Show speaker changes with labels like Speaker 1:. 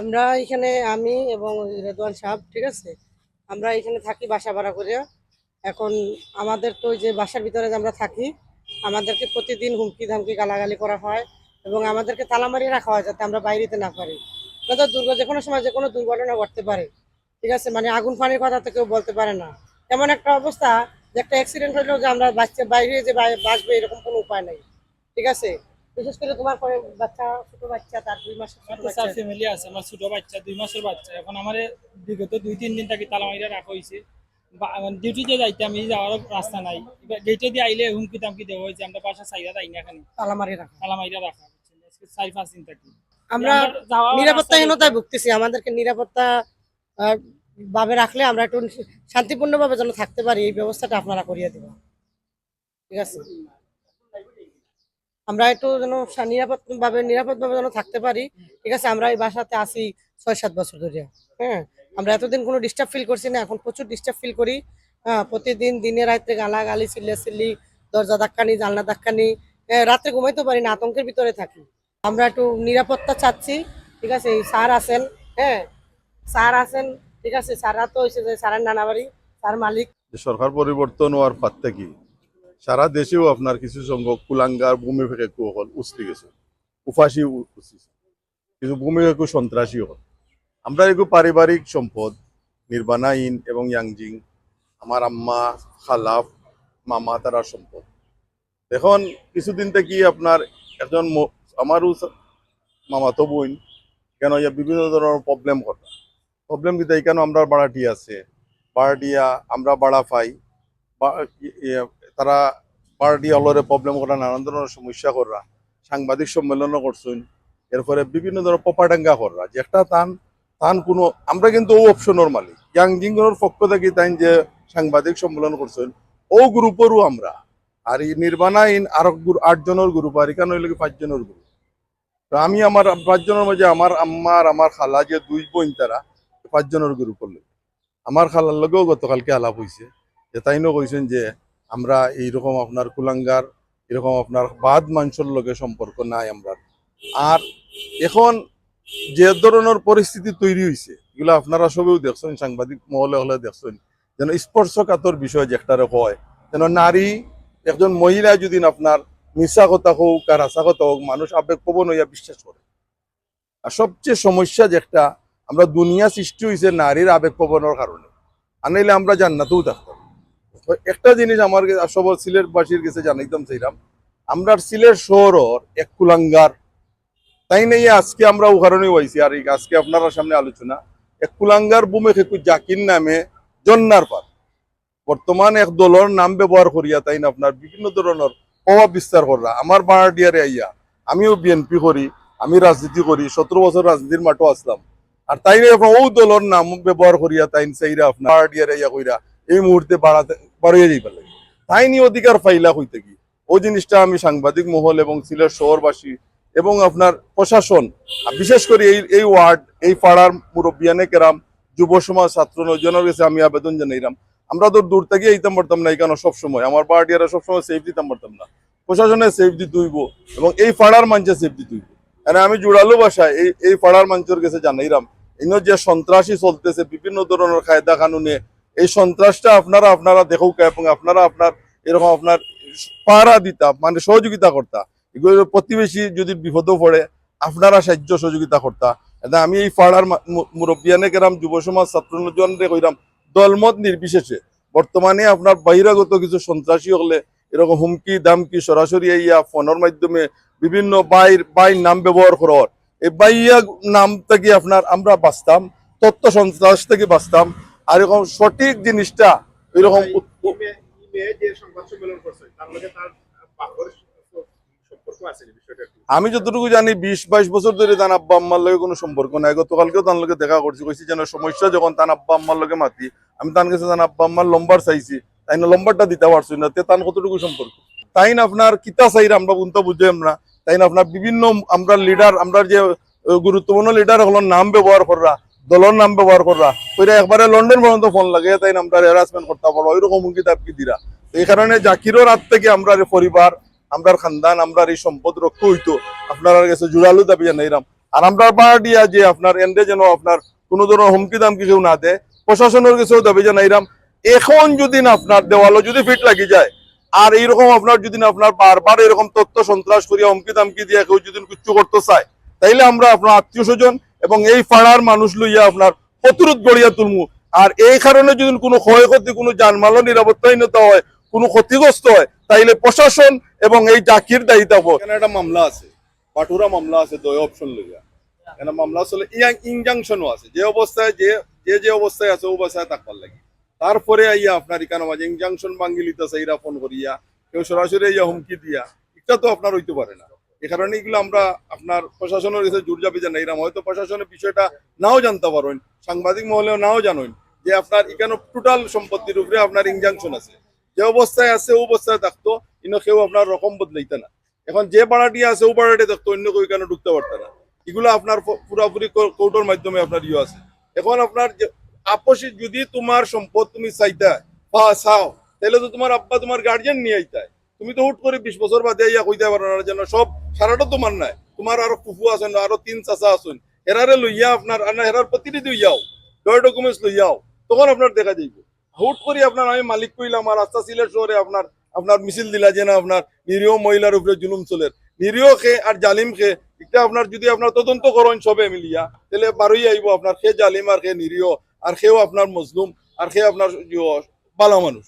Speaker 1: আমরা এখানে আমি এবং রেদওয়ান সাহেব, ঠিক আছে? আমরা এখানে থাকি বাসা ভাড়া করে। এখন আমাদের তো যে বাসার ভিতরে যে আমরা থাকি, আমাদেরকে প্রতিদিন হুমকি ধামকি গালাগালি করা হয় এবং আমাদেরকে তালা মারিয়ে রাখা হয় যাতে আমরা বাইরেতে না পারি। তো দুর্ঘ যে কোনো সময় যে কোনো দুর্ঘটনা ঘটতে পারে, ঠিক আছে? মানে আগুন ফানির কথা তো কেউ বলতে পারে না। এমন একটা অবস্থা যে একটা অ্যাক্সিডেন্ট হলেও যে আমরা বাচ্চা বাইরে যে বাঁচবে এরকম কোনো উপায় নেই, ঠিক আছে? বিশেষ করে তোমার পরে বাচ্চা ছোট বাচ্চা তার দুই মাসের ছোট বাচ্চা।
Speaker 2: ফ্যামিলি আছে আমার ছোট বাচ্চা দুই মাসের বাচ্চা। এখন আমার বিগত দুই তিন দিন থাকি তালামাইরা রাখা হয়েছে ডিউটিতে যাইতে আমি যাওয়ার রাস্তা নাই। গেটে দিয়ে আইলে হুমকি তামকি দেওয়া হয়েছে আমরা বাসা সাইরা যাই না এখানে।
Speaker 1: তালা মারিয়ে রাখা।
Speaker 2: তালামাইরা রাখা চার পাঁচ দিন থাকি।
Speaker 1: আমরা নিরাপত্তাহীনতায় ভুগতেছি। আমাদেরকে নিরাপত্তা ভাবে রাখলে আমরা একটু শান্তিপূর্ণভাবে যেন থাকতে পারি এই ব্যবস্থাটা আপনারা করিয়ে দেবেন। ঠিক আছে? আমরা একটু যেন সা- নিরাপদ ভাবে নিরাপদ ভাবে যেন থাকতে পারি, ঠিক আছে? আমরা এই বাসাতে আসি ছয় সাত বছর ধরে হ্যাঁ? আমরা এতদিন কোনো ডিস্টার্ব ফিল করছি না, এখন প্রচুর ডিস্টার্ব ফিল করি। হ্যাঁ প্রতিদিন দিনে রাত্রে গালা গালি চিল্লা চিল্লি দরজা ধাক্কানি, জানলা ধাক্কানি রাত্রে ঘুমাইতে পারি না, আতঙ্কের ভিতরে থাকি। আমরা একটু নিরাপত্তা চাচ্ছি, ঠিক আছে? স্যার আছেন হ্যাঁ? স্যার আছেন, ঠিক আছে? স্যাররা তো হয়েছে যে স্যারের নানা বাড়ি স্যার মালিক।
Speaker 3: সরকার পরিবর্তন হওয়ার পর থেকে সারা দেশেও আপনার কিছু সংখ্যক কুলাঙ্গার ভূমি ফেঁকে হল উচতে গেছে। উফাসি উ- কিছু ভূমি ফেঁকু সন্ত্রাসী হল আমরা এগুলো পারিবারিক সম্পদ, নির্বাণা আইন এবং ইয়াংজিং আমার আম্মা, খালাফ, মামা তারা সম্পদ। এখন কিছুদিন থেকে আপনার একজন আমারও মামাতো বোন কেন ইয়া বিভিন্ন ধরনের প্রবলেম ঘটে। প্রবলেম কিন্তু এই কেন আমরা বাড়াটি আছে। বারডিয়া আমরা বাড়া পাই তারা বারডিয়া হলরে প্রবলেম করা নানান ধরনের সমস্যা করা সাংবাদিক সম্মেলনও করছেন এরপরে বিভিন্ন ধরনের পপাডাঙ্গা করা একটা তান তান কোনো, আমরা কিন্তু ও অপশনের মালিক ইয়াংজিংয়ের পক্ষ থেকে তাই যে সাংবাদিক সম্মেলন করছেন ও গ্রুপেরও আমরা। আর এই নির্বাণা আইন আর আটজনের গ্রুপ আর এখানে হইলে পাঁচজনের গ্রুপ তো আমি আমার পাঁচজনের মাঝে আমার আম্মা আর আমার খালা যে দুই বোন তারা, পাঁচজনের গ্রুপ হলো আমার খালার লগেও গতকালকে আলাপ হয়েছে যে তাইনও কইছেন যে আমরা এইরকম আপনার কুলাঙ্গার, এরকম আপনার বাদ মানুষের লগে সম্পর্ক নাই আমরা। আর এখন যে ধরনের পরিস্থিতি তৈরি হয়েছে এগুলো আপনারা সবেও দেখছেন, সাংবাদিক মহলে হলে দেখছেন, যেন স্পর্শকাতর বিষয় যে একটারে হয় যেন নারী, একজন মহিলা যদি আপনার মিশা কথা হোক আর আশা কথা হোক, মানুষ আবেগ আবেগপ্রবণ হইয়া বিশ্বাস করে। আর সবচেয়ে সমস্যা যে একটা, আমরা দুনিয়া সৃষ্টি হয়েছে নারীর আবেগ প্রবণের কারণে। আনাইলে আমরা জান্নাতেও থাকতাম একটা জিনিস আমার কে- সব সিলেটবাসীর কাছে জানাইতাম চাইলাম আমরা সিলেট শহরের এক কুলাঙ্গার। তাই নেই আজকে আমরা ও হয়েছি আর আজকে আপনারা সামনে আলোচনা। এক কুলাঙ্গার বুমে খেকু জাকির নামে জন্নার পার। বর্তমান এক দলের নাম ব্যবহার করিয়া তাই না আপনার বিভিন্ন ধরনের প্রভাব বিস্তার করা আমার বাড়াটিয়ারে আইয়া আমিও বিএনপি করি, আমি রাজনীতি করি, সতেরো বছর রাজনীতির মাঠও আসলাম। আর এখন ও দলের নাম ব্যবহার করিয়া তাইন চাইরা আপনার পার্টিয়ারে আইয়া কইরা এই মুহূর্তে বাড়াতে, বাড়িয়ে যাইবার লাগে তাই নিয়ে অধিকার ফাইলা হইতে কি ও জিনিসটা আমি সাংবাদিক মহল এবং সিলেট শহরবাসী এবং আপনার প্রশাসন বিশেষ করে এই এই ওয়ার্ড, এই পাড়ার মুরব্বিয়ানে কেরাম, যুব সমাজ ছাত্র নজনের কাছে আমি আবেদন জানাইলাম। আমরা তো দূর থেকে এইতাম পারতাম না এখানে সবসময়। আমার পার্টিয়ারা সবসময় সেফ দিতাম পারতাম না। প্রশাসনে সেফ দিতে হইব এবং এই পাড়ার মানুষে সেফ দিতে হইব মানে আমি জোড়ালো বাসায় এই এই পাড়ার মানুষের কাছে জানাইলাম, ইনো যে সন্ত্রাসী চলতেছে, বিভিন্ন ধরনের কায়দা কানুনে এই সন্ত্রাসটা আপনারা আপনারা দেখুক এবং আপনারা আপনার এরকম আপনার পাহারা দিতা মানে সহযোগিতা করতা। এগুলো প্রতিবেশী যদি বিপদও পড়ে, আপনারা সাহায্য সহযোগিতা করতা। আমি এই পাড়ার মুরব্বিয়ানে কেরাম যুব সমাজ ছাত্র জনরে কইরাম দলমত নির্বিশেষে। বর্তমানে আপনার বহিরাগত কিছু সন্ত্রাসী হলে, এরকম হুমকি, দামকি, সরাসরি ইয়া ফোনের মাধ্যমে বিভিন্ন বাইর বাইর নাম ব্যবহার করার এই বাইয়া নাম থেকে আপনার আমরা বাঁচতাম, তথ্য সন্ত্রাস থেকে বাঁচতাম। আর এরকম সঠিক জিনিসটা এরকম আমি যতটুকু জানি বিশ বাইশ বছর ধরে তার আব্বা আম্মার লগে কোনো সম্পর্ক নাই। গতকালকেও তার লগে দেখা করছি। কইছি যেন সমস্যা যখন তার আব্বা আম্মার লগে মাতি আমি তার কাছে তার আব্বা আম্মার লম্বার চাইছি। তাই না লম্বারটা দিতে পারছি না। তে তার কতটুকু সম্পর্ক? তাই না আপনার কিতা চাইরা আমরা বুনতে বুঝে আমরা? তাই না আপনার বিভিন্ন আমরা লিডার আমরা যে গুরুত্বপূর্ণ লিডার হলো নাম ব্যবহার করা। দলের নাম ব্যবহার করা। ওইটা একবারে লন্ডন পর্যন্ত ফোন লাগে তাই আমরা হ্যারাসমেন্ট করতে পারব ওইরকম হুমকি তাপকি দিরা। এই কারণে জাকিরের হাত থেকে আমরা পরিবার, আমরার খানদান, আমরার এই সম্পদ রক্ষা হইতো। আপনার কাছে জোরালো দাবি জানাইরাম আর আমরা পাহাড়িয়া যে আপনার এন্ডে যেন আপনার কোনো ধরনের হুমকি দামকি কেউ না দেয়, প্রশাসনের কাছেও দাবি জানাইরাম এখন যদি না আপনার দেওয়ালও যদি ফিট লাগি যায়, আর এইরকম আপনার যদি না আপনার বারবার এরকম তথ্য সন্ত্রাস করিয়া হুমকি দামকি দিয়া কেউ যদি কিচ্ছু করতে চায়, তাইলে আমরা আপনার আত্মীয় স্বজন এবং এই পাড়ার মানুষ লইয়া আপনার প্রতিরোধ গড়িয়া তুলমু। আর এই কারণে যদি কোনো ক্ষয়ক্ষতি, কোনো যানমালও নিরাপত্তাহীনতা হয়, কোনো ক্ষতিগ্রস্ত হয়, তাইলে প্রশাসন এবং এই জাকির দায়িত্ব একটা মামলা আছে, পাটুরা মামলা আছে, দয় অপশন লইয়া। এখানে মামলা চলে ইয়াং ইনজাংশনও আছে। যে অবস্থায়, যে যে যে অবস্থায় আছে অবস্থায় থাকবার লাগে। তারপরে আইয়া আপনার এখানে মাঝে ইনজাংশন ভাঙ্গি লিতেছে এরা ফোন করিয়া। কেউ সরাসরি ইয়া হুমকি দিয়া এটা তো আপনার হইতে পারে না। এ কারণে এগুলো আমরা আপনার প্রশাসনের কাছে জোর যাবি এরকম হয়তো প্রশাসনের বিষয়টা নাও জানতে পারেন, সাংবাদিক মহলেও নাও জানেন যে আপনার এখানে টোটাল সম্পত্তির উপরে আপনার ইনজাংশন আছে। যে অবস্থায় আছে ও অবস্থায় থাকতো ইনো কেউ আপনার রকম বদলাইতে না। এখন যে ভাড়াটি আছে ও ভাড়াটি থাকতো, অন্য কেউ এখানে ঢুকতে পারত না। এগুলো আপনার পুরাপুরি কোর্টের মাধ্যমে আপনার ইয়ে আছে। এখন আপনার আপসি যদি তোমার সম্পদ তুমি চাইতা, বা চাও, তাহলে তো তোমার আব্বা তোমার গার্জেন নিয়ে আইতায়। তুমি তো হুট করে বিশ বছর বাদে ইয়া কইতে পারো না যেন সব সারাটা তোমার নাই তোমার আরও ফুফু আছেন, আরও তিন চাচা আছেন। এরারে লইয়া আপনার আর না এরার প্রতিনিধি লইয়াও ডয় ডকুমেন্টস লইয়াও, তখন আপনার দেখা যাইব। হুট করে আপনার, আমি মালিক কইলাম, আর রাস্তা সিলেট শহরে আপনার আপনার মিছিল দিলা যে না আপনার, নিরীহ মহিলার উপরে জুলুম চলে। নিরীহ খে আর জালিম খে এটা আপনার যদি আপনার তদন্ত করেন সবে মিলিয়া, তাহলে বারোই আইব আপনার খে জালিম আর খে নিরীহ, আর খেও আপনার মজলুম, আর খে আপনার বালা মানুষ।